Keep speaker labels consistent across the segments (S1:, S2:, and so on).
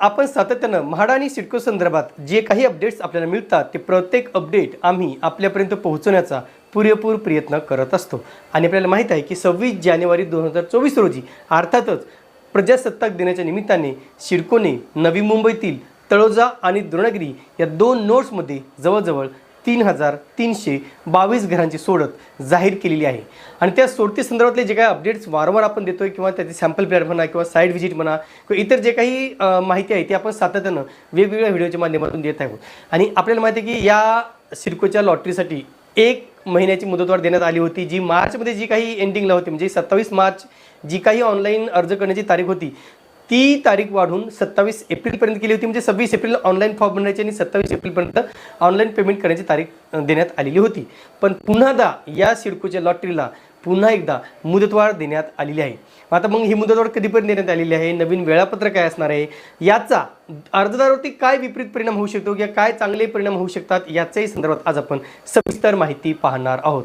S1: आपण सातत्यानं म्हाडा आणि सिडको संदर्भात जे काही अपडेट्स आपल्याला मिळतात ते प्रत्येक अपडेट आम्ही आपल्यापर्यंत पोहोचवण्याचा पुरेपूर प्रयत्न करत असतो. आणि आपल्याला माहीत आहे की सव्वीस जानेवारी दोन हजार चोवीस रोजी अर्थातच प्रजासत्ताक दिनाच्या निमित्ताने सिडकोने नवी मुंबईतील तळोजा आणि द्रोणगिरी या दोन नोट्समध्ये जवळजवळ तीन हजार तीनशे बावीस घरांची सोडत जाहीर केलेली आहे. आणि त्या सोडती संदर्भातले जे काही अपडेट्स वारंवार आपण देतोय किंवा त्याचे सॅम्पल प्लॅट म्हणा किंवा साईड व्हिजिट म्हणा किंवा इतर जे काही माहिती आहे ती आपण सातत्यानं वेगवेगळ्या व्हिडिओच्या माध्यमातून देत आहोत. आणि आपल्याला माहिती आहे की या सिडकोच्या लॉटरीसाठी एक महिन्याची मुदतवाढ देण्यात आली होती जी मार्चमध्ये जी काही एंडिंगला होती म्हणजे सत्तावीस मार्च जी काही ऑनलाईन अर्ज करण्याची तारीख होती ती तारीख वाढून सत्तावीस एप्रिलपर्यंत केली होती. म्हणजे सव्वीस एप्रिल ऑनलाईन फॉर्म भरण्याची आणि सत्तावीस एप्रिलपर्यंत ऑनलाईन पेमेंट करण्याची तारीख देण्यात आलेली होती. पण पुन्हादा या सिडकोच्या लॉटरीला पुन्हा एकदा मुदतवाढ देण्यात आलेली आहे. आता मग ही मुदतवाढ कधीपर्यंत देण्यात आलेली आहे? नवीन वेळापत्रक काय असणार आहे? याचा अर्जदारावरती काय विपरीत परिणाम होऊ शकतो किंवा काय चांगले परिणाम होऊ शकतात? याच्याही संदर्भात आज आपण सविस्तर माहिती पाहणार आहोत.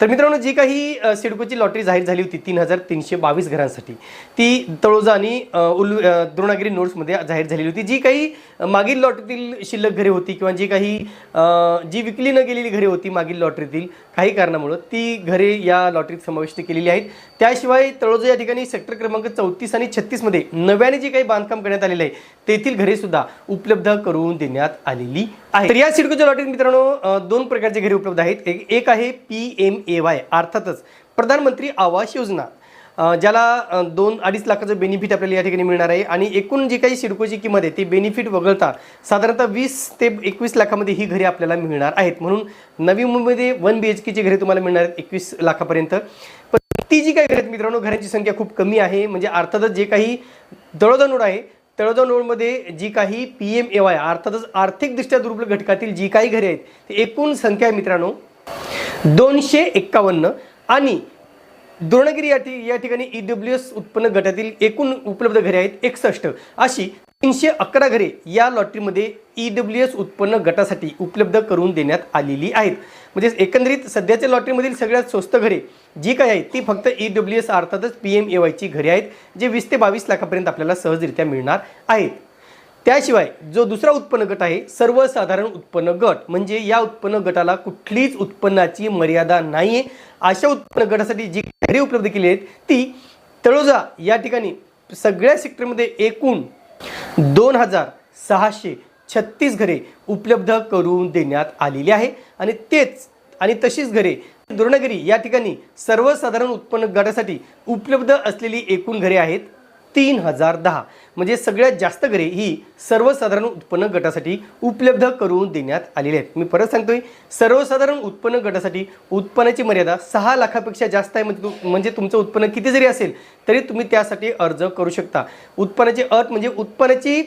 S1: तर मित्रांनो जी काही सिडकोची लॉटरी जाहीर झाली होती तीन हजार तीनशे बावीस घरांसाठी ती तळोजा आणि उल द्रोणागिरी नोट्समध्ये जाहीर झालेली होती. जी काही मागील लॉटरीतील शिल्लक घरे होती किंवा जी काही जी विकली न गेलेली घरे होती मागील लॉटरीतील काही कारणामुळं ती घरे या लॉटरीत समाविष्ट केलेली आहेत. त्याशिवाय तळोजा या ठिकाणी सेक्टर क्रमांक चौतीस आणि छत्तीसमध्ये नव्याने जे काही बांधकाम करण्यात आलेलं आहे तेथील घरे सुद्धा उपलब्ध करून देण्यात आलेली आहे तर या सिडकोच्या लॉटरीत मित्रांनो दोन प्रकारचे घरे उपलब्ध आहेत. एक एक आहे पी एम ए वाय अर्थातच प्रधानमंत्री आवास योजना ज्याला दोन अडीच लाखाचं बेनिफिट आपल्याला या ठिकाणी मिळणार आहे. आणि एकूण जी काही सिडकोची किंमत आहे ती बेनिफिट वगळता साधारणतः वीस ते एकवीस लाखामध्ये ही घरे आपल्याला मिळणार आहेत. म्हणून नवी मुंबईमध्ये वन बी एच केची घरे तुम्हाला मिळणार आहेत एकवीस लाखापर्यंत. ती जी काही घरे आहेत मित्रांनो घरांची संख्या खूप कमी आहे. म्हणजे अर्थातच जे काही दळदनोड आहे तळदनोडमध्ये जी काही पी एम ए वाय अर्थातच आर्थिकदृष्ट्या दुर्बल घटकातील जी काही घरे आहेत ती एकूण संख्या आहे मित्रांनो दोनशे एक्कावन्न. आणि द्रोणगिरी या ठिक या ठिकाणी ई डब्ल्यू एस उत्पन्न गटातील एकूण उपलब्ध घरे आहेत एकसष्ट. अशी तीनशे अकरा घरे या लॉटरीमध्ये ई डब्ल्यू एस उत्पन्न गटासाठी उपलब्ध करून देण्यात आलेली आहेत. म्हणजे एकंदरीत सध्याच्या लॉटरीमधील सगळ्यात स्वस्त घरे जी काही आहेत ती फक्त ई डब्ल्यू एस अर्थातच पी एम ए वायची घरे आहेत जे वीस ते बावीस लाखापर्यंत आपल्याला सहजरित्या मिळणार आहेत. त्याशिवाय जो दुसरा उत्पन्न गट आहे सर्वसाधारण उत्पन्न गट म्हणजे या उत्पन्न गटाला कुठलीच उत्पन्नाची मर्यादा नाही आहे अशा उत्पन्न गटासाठी जी घरे उपलब्ध केली आहेत ती तळोजा या ठिकाणी सगळ्या सेक्टरमध्ये एकूण दोन हजार सहाशे छत्तीस घरे उपलब्ध करून देण्यात आलेली आहे. आणि तेच आणि तशीच घरे द्रोणगिरी या ठिकाणी सर्वसाधारण उत्पन्न गटासाठी उपलब्ध असलेली एकूण घरे आहेत. तीन हजार दहा. म्हणजे सगळ्यात जास्त घरे ही सर्वसाधारण उत्पन्न गटासाठी उपलब्ध करून देण्यात आलेली आहेत. मी परत सांगतोय सर्वसाधारण उत्पन्न गटासाठी उत्पन्नाची मर्यादा सहा लाखापेक्षा जास्त आहे. म्हणजे म्हणजे तुमचं उत्पन्न किती जरी असेल तरी तुम्ही त्यासाठी अर्ज करू शकता. उत्पन्नाची अट म्हणजे उत्पन्नाची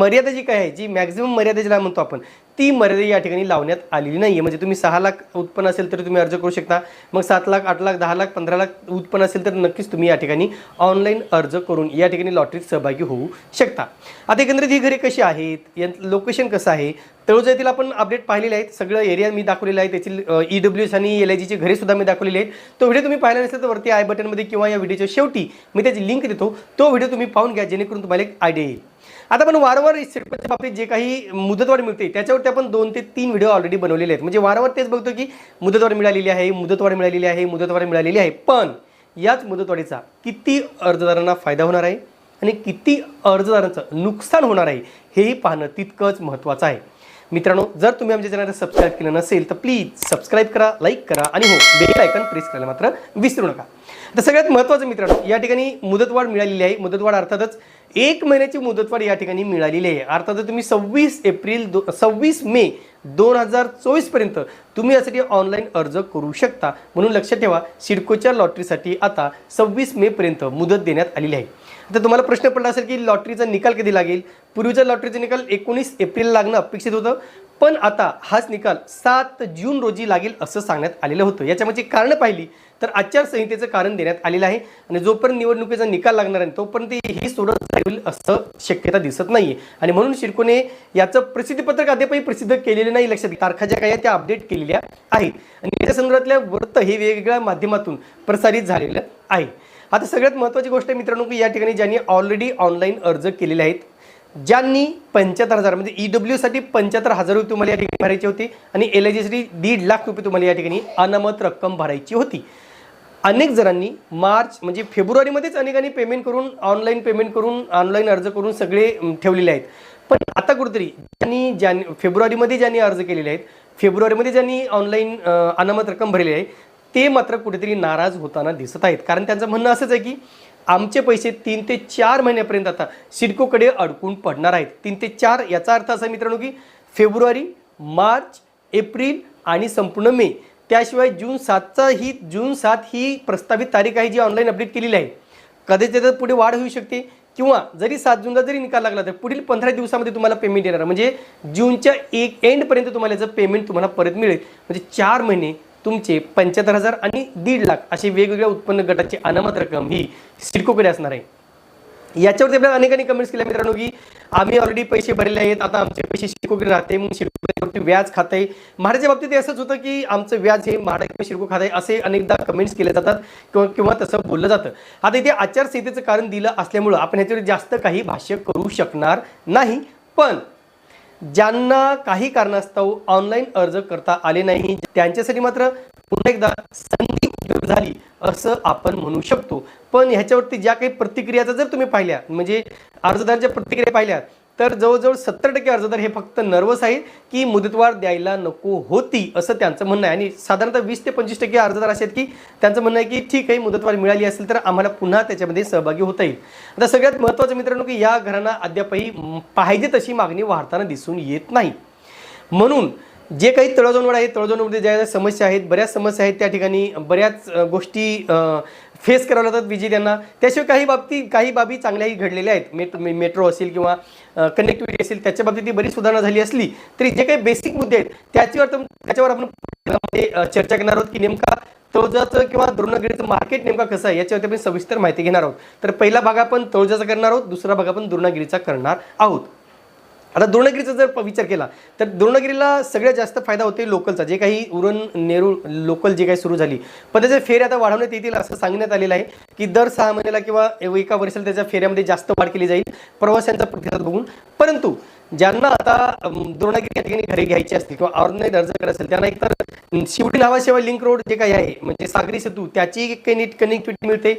S1: मर्यादा जी काय आहे जी मॅक्झिमम मर्यादा ज्याला म्हणतो आपण ती मर्यादा या ठिकाणी लावण्यात आलेली नाही आहे म्हणजे तुम्ही सहा लाख उत्पन्न असेल तर तुम्ही अर्ज करू शकता. मग सात लाख आठ लाख दहा लाख पंधरा लाख उत्पन्न असेल तर नक्कीच तुम्ही या ठिकाणी ऑनलाईन अर्ज करून या ठिकाणी लॉटरीत सहभागी होऊ शकता. आता एकंदरीत ही घरे कशी आहेत? या लोकेशन कसं आहे? तळोजा येथील आपण अपडेट पाहिलेले आहेत. सगळं एरिया मी दाखवलेला आहे. त्याची ई डब्ल्यू एस आणि एल आय जीची घरे सुद्धा मी दाखवलेले आहेत. तो व्हिडिओ तुम्ही पाहिला नसेल तर वरती आय बटनमध्ये किंवा या व्हिडिओच्या शेवटी मी त्याची लिंक देतो. तो व्हिडिओ तुम्ही पाहून घ्या जेणेकरून तुम्हाला एक आयडिया येईल. आता आपण वारंवार सिडकोच्या बाबतीत जे काही मुदतवाढ मिळते त्याच्यावरती आपण दोन ते तीन व्हिडिओ ऑलरेडी बनवलेले आहेत. म्हणजे वारंवार तेच बघतो की मुदतवाढ मिळालेली आहे मुदतवाढ मिळालेली आहे मुदतवाढ मिळालेली आहे. पण याच मुदतवाढीचा किती अर्जदारांना फायदा होणार आहे आणि किती अर्जदारांचं नुकसान होणार आहे हेही पाहणं तितकंच महत्त्वाचं आहे. मित्रांनो जर तुम्ही आमच्या चॅनलला सबस्क्राईब केलं नसेल तर प्लीज सबस्क्राईब करा लाईक करा आणि हो बेल आयकन प्रेस करायला मात्र विसरू नका. तर सगळ्यात महत्त्वाचं मित्रांनो या ठिकाणी मुदतवाढ मिळालेली आहे. मुदतवाढ अर्थातच एक महिन्याची मुदतवाढ या ठिकाणी मिळालेली आहे. अर्थातच तुम्ही सव्वीस एप्रिल दो सव्वीस मे दोन हजार चोवीसपर्यंत तुम्ही यासाठी ऑनलाईन अर्ज करू शकता. म्हणून लक्षात ठेवा सिडकोच्या लॉटरीसाठी आता सव्वीस मेपर्यंत मुदत देण्यात आलेली आहे. तर तुम्हाला प्रश्न पडला असेल की लॉटरीचा निकाल कधी लागेल? पूर्वीचा लॉटरीचा निकाल एकोणीस एप्रिल लागणं अपेक्षित होतं. पण आता हाच निकाल सात जून रोजी लागेल असं सांगण्यात आलेलं होतं. याच्यामध्ये कारणं पाहिली तर आचारसंहितेचं कारण देण्यात आलेलं आहे. आणि जोपर्यंत निवडणुकीचा निकाल लागणार आहे तोपर्यंत ही सोडत होईल असं शक्यता दिसत नाहीये. आणि म्हणून शिरकोने याचं प्रसिद्धीपत्रक अद्यापही प्रसिद्ध केलेलं नाही लक्षात तारखा ज्या काही त्या अपडेट केलेल्या आहेत. आणि याच्या संदर्भातल्या वृत्त हे वेगवेगळ्या माध्यमातून प्रसारित झालेलं आहे. आता सगळ्यात महत्त्वाची गोष्ट आहे मित्रांनो की या ठिकाणी ज्यांनी ऑलरेडी ऑनलाईन अर्ज केलेले आहेत ज्यांनी पंच्याहत्तर हजार म्हणजे ई डब्ल्यूसाठी पंच्याहत्तर हजार रुपये तुम्हाला या ठिकाणी भरायची होती आणि एल आय जीसाठी दीड लाख रुपये तुम्हाला या ठिकाणी अनामत रक्कम भरायची होती. अनेक जणांनी मार्च म्हणजे फेब्रुवारीमध्येच अनेकांनी पेमेंट करून ऑनलाईन पेमेंट करून ऑनलाईन अर्ज करून सगळे ठेवलेले आहेत. पण आता कुठेतरी ज्यांनी ज्यां फेब्रुवारीमध्ये ज्यांनी अर्ज केलेले आहेत फेब्रुवारीमध्ये ज्यांनी ऑनलाईन अनामत रक्कम भरलेली आहे ते मात्र कुठेतरी नाराज होताना दिसत आहेत. कारण त्यांचं म्हणणं असंच आहे की आमचे पैसे तीन ते चार महिन्यापर्यंत आता सिडकोकडे अडकून पडणार आहेत. तीन ते चार याचा अर्थ असा मित्रांनो की फेब्रुवारी मार्च एप्रिल आणि संपूर्ण मे. त्याशिवाय जून सातचा ही जून सात ही प्रस्तावित तारीख आहे जी ऑनलाईन अपडेट केलेली आहे. कदाचित त्याच्यात पुढे वाढ होऊ शकते किंवा जरी सात जूनला जरी निकाल लागला तर पुढील पंधरा दिवसामध्ये तुम्हाला पेमेंट येणार. म्हणजे जूनच्या एक एंडपर्यंत तुम्हाला याचं पेमेंट तुम्हाला परत मिळेल. म्हणजे चार महिने तुमचे पंच्याहत्तर हजार आणि दीड लाख असे वेगवेगळ्या उत्पन्न गटाची अनामत रक्कम ही सिडकोकडे असणार आहे. याच्यावरती आपल्याला अनेकांनी कमेंट्स केल्या. मित्रांनो की आम्ही ऑलरेडी पैसे भरलेले आहेत आता आमचे पैसे शिरकोकडे राहते मग शिरकोकडे व्याज खात. आहे म्हाडाच्या बाबतीत असंच होतं की आमचं व्याज हे म्हाडा किंवा शिरको खात आहे असे अनेकदा कमेंट्स केले जातात किंवा किंवा तसं बोललं जातं. आता इथे आचारसंहितेचं कारण दिलं असल्यामुळं आपण ह्याच्यावर जास्त काही भाष्य करू शकणार नाही. पण ज्यांना काही कारणास्तव ऑनलाईन अर्ज करता आले नाही त्यांच्यासाठी मात्र पुन्हा एकदा संधी उपलब्ध झाली असं आपण म्हणू शकतो. पण ह्याच्यावरती ज्या काही प्रतिक्रियाचा जर तुम्ही पाहिल्या म्हणजे अर्जदारांच्या प्रतिक्रिया पाहिल्या तर जवळजवळ सत्तर टक्के अर्जदार हे फक्त नर्वस आहेत की मुदतवाढ द्यायला नको होती असं त्यांचं म्हणणं आहे. आणि साधारणतः वीस ते पंचवीस टक्के अर्जदार असे आहेत की त्यांचं म्हणणं आहे की ठीक आहे मुदतवाढ मिळाली असेल तर आम्हाला पुन्हा त्याच्यामध्ये सहभागी होता येईल. आता सगळ्यात महत्त्वाचं मित्रांनो की या घरांना अद्यापही पाहिजे तशी मागणी वाढताना दिसून येत नाही. म्हणून जे काही तळजोंवड आहे तळजोंवडमध्ये ज्या ज्या समस्या आहेत बऱ्याच समस्या आहेत त्या ठिकाणी बऱ्याच गोष्टी फेस करावं लागतात विजेत यांना. त्याशिवाय काही बाबती काही बाबी चांगल्याही घडलेल्या आहेत. मेट मेट्रो असेल किंवा कनेक्टिव्हिटी असेल त्याच्या बाबतीत ती बरीच सुधारणा झाली असली तरी जे काही बेसिक मुद्दे आहेत त्याच्यावर त्याच्यावर आपण चर्चा करणार आहोत की नेमका तळजाचं किंवा दुर्णागिरीचं मार्केट नेमका कसं आहे याच्यावरती आपण सविस्तर माहिती घेणार आहोत. तर पहिला भाग आपण तळजाचा करणार आहोत दुसरा भाग आपण दुर्णागिरीचा करणार आहोत. आता द्रोणगिरीचा जर विचार केला तर द्रोणगिरीला सगळ्यात जास्त फायदा होते लोकलचा. जे काही उरण नेरूळ लोकल जे काही सुरू झाली पण त्याचे फेऱ्या आता वाढवण्यात येतील असं सांगण्यात आलेलं आहे की दर सहा महिन्याला किंवा एका वर्षाला त्याच्या फेऱ्यामध्ये जास्त वाढ केली जाईल प्रवाशांचा प्रतिसाद बघून. परंतु ज्यांना आता द्रोणगिरी द्रोणागिरी या ठिकाणी घरे घ्यायची असतील किंवा ऑनलाईन अर्ज करायचा असेल त्यांना एकतर शिवडी नावाशिवाय लिंक रोड जे काही आहे म्हणजे सागरी सेतू त्याची कनेक्ट कनेक्टिव्हिटी मिळते.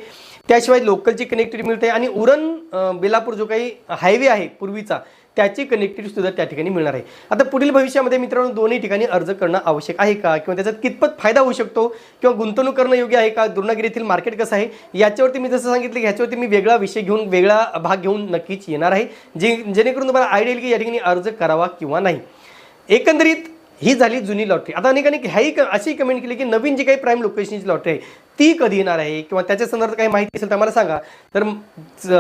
S1: त्याशिवाय लोकलची कनेक्टिव्हिटी मिळते. आणि उरण बेलापूर जो काही हायवे आहे पूर्वीचा त्याची कनेक्टिव्हिटी सुद्धा त्या ठिकाणी मिळणार आहे. आता पुढील भविष्यामध्ये मित्रांनो दोन्ही ठिकाणी अर्ज करणं आवश्यक आहे का? किंवा त्याचा कितपत फायदा होऊ शकतो? किंवा गुंतवणूक करणं योग्य आहे का? दुर्नागिरी येथील मार्केट कसं आहे? याच्यावरती मी जसं सांगितलं की ह्याच्यावरती मी वेगळा विषय घेऊन वेगळा भाग घेऊन नक्कीच येणार आहे. जे जेणेकरून तुम्हाला आयडिया येईल की या ठिकाणी अर्ज करावा किंवा नाही. एकंदरीत ही झाली जुनी लॉटरी. आता अनेकांनी ह्याही क- अशी कमेंट केली की नवीन जी काही प्राईम लोकेशनची लॉटरी आहे ती कधी येणार आहे? किंवा त्याच्या संदर्भात काही माहिती असेल तर मला सांगा. तर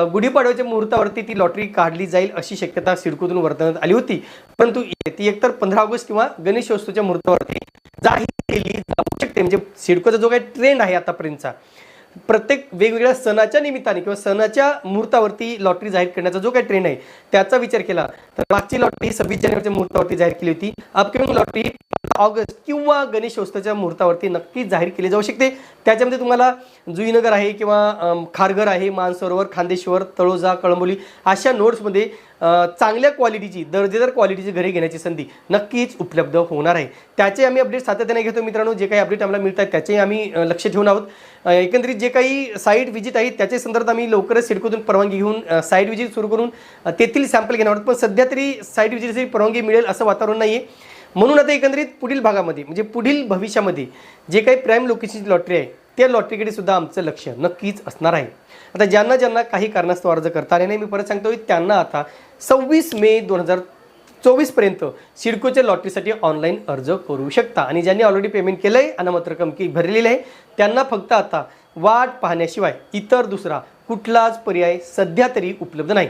S1: गुढीपाडव्याच्या मुहूर्तावरती ती लॉटरी काढली जाईल अशी शक्यता सिडकोतून वर्तवण्यात आली होती. परंतु ती एकतर पंधरा ऑगस्ट किंवा गणेशोत्सवच्या मुहूर्तावरती जाहीर केली जाऊ शकते. म्हणजे सिडकोचा जो काही ट्रेंड आहे आतापर्यंतचा प्रत्येक वेगवेगळ्या सणाच्या निमित्ताने किंवा सणाच्या मुहूर्तावरती लॉटरी जाहीर करण्याचा जो काही ट्रेंड आहे त्याचा विचार केला तर मागची लॉटरी सव्वीस जानेवारीच्या मुहूर्तावरती जाहीर केली होती. अपकमिंग लॉटरी ऑगस्ट किंवा गणेशोत्सवाच्या मुहूर्तावरती नक्कीच जाहीर केली जाऊ शकते. त्याच्यामध्ये तुम्हाला जुईनगर आहे किंवा खारघर आहे मानसरोवर खांदेश्वर तळोजा कळंबोली अशा नोट्समध्ये चांगल्या क्वालिटीची दर्जेदार क्वालिटीची घरे घेण्याची संधी नक्कीच उपलब्ध होणार आहे. त्याचे आम्ही अपडेट सातत्याने घेतो मित्रांनो. जे काही अपडेट आम्हाला मिळतात त्याचेही आम्ही लक्ष ठेवून आहोत. एकंदरीत जे काही साईट व्हिजिट आहेत त्याच्या संदर्भात आम्ही लवकरच सिडकोतून परवानगी घेऊन साईट व्हिजिट सुरू करून तेथील सॅम्पल घेणार आहोत. पण सध्या तरी साईट व्हिजिटची परवानगी मिळेल असं वातावरण नाही आहे म्हणून आता एकंदरीत पुढील भागामध्ये म्हणजे पुढील भविष्यामध्ये जे काही प्राईम लोकेशनची लॉटरी आहे त्या लॉटरीकडे सुद्धा आमचं लक्ष नक्कीच असणार आहे. आता ज्यांना ज्यांना काही कारणास्तव अर्ज करता आले नाही मी परत सांगतो त्यांना आता सव्वीस मे दोन हजार चोवीसपर्यंत सिडकोच्या लॉटरीसाठी ऑनलाईन अर्ज करू शकता. आणि ज्यांनी ऑलरेडी पेमेंट केलं आहे अनामत रक्कम की भरलेली आहे त्यांना फक्त आता वाट पाहण्याशिवाय इतर दुसरा कुठलाच पर्याय सध्या तरी उपलब्ध नाही.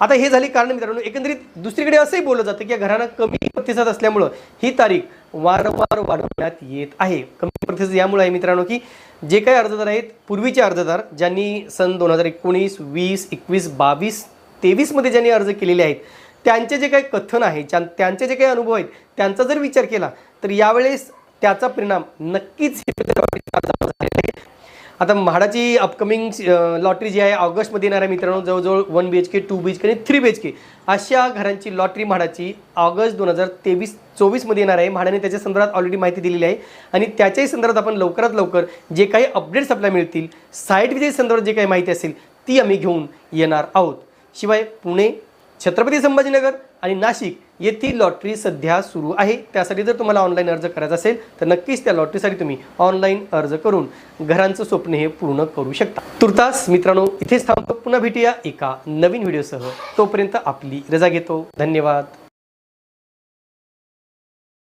S1: आता हे झाली कारण मित्रांनो एकंदरीत दुसरीकडे असंही बोललं जातं की या घरांना कमी प्रतिसाद असल्यामुळं ही तारीख वारंवार वाढवण्यात येत आहे. कमी प्रतिसाद यामुळे आहे मित्रांनो की जे काही अर्जदार आहेत पूर्वीचे अर्जदार ज्यांनी सन दोन हजार एकोणीस वीस एकवीस बावीस तेवीसमध्ये ज्यांनी अर्ज केलेले आहेत त्यांचे जे काही कथन आहे ज्यां त्यांचे जे काही अनुभव आहेत त्यांचा जर विचार केला तर यावेळेस त्याचा परिणाम नक्कीच आता म्हाडाची अपकमिंग लॉटरी जी आहे ऑगस्टमध्ये येणार आहे मित्रांनो जवळजवळ one B H K two B H K आणि थ्री बी एच के अशा घरांची लॉटरी म्हाडाची ऑगस्ट दोन हजार तेवीस चोवीसमध्ये येणार आहे. म्हाडाने त्याच्या संदर्भात ऑलरेडी माहिती दिलेली आहे. आणि त्याच्याही संदर्भात आपण लवकरात लवकर जे काही अपडेट्स आपल्याला मिळतील साईट विजय संदर्भात जे काही माहिती असेल ती आम्ही घेऊन येणार आहोत. शिवाय पुणे छत्रपती संभाजीनगर आणि नाशिक येथील लॉटरी सध्या सुरू आहे. त्यासाठी जर तुम्हाला ऑनलाईन अर्ज करायचा असेल तर नक्कीच त्या लॉटरीसाठी तुम्ही ऑनलाईन अर्ज करून घरांचं स्वप्न हे पूर्ण करू शकता. तुर्तास मित्रांनो इथेच थांबतो. पुन्हा भेटूया एका नवीन व्हिडिओसह तोपर्यंत आपली रजा घेतो. धन्यवाद.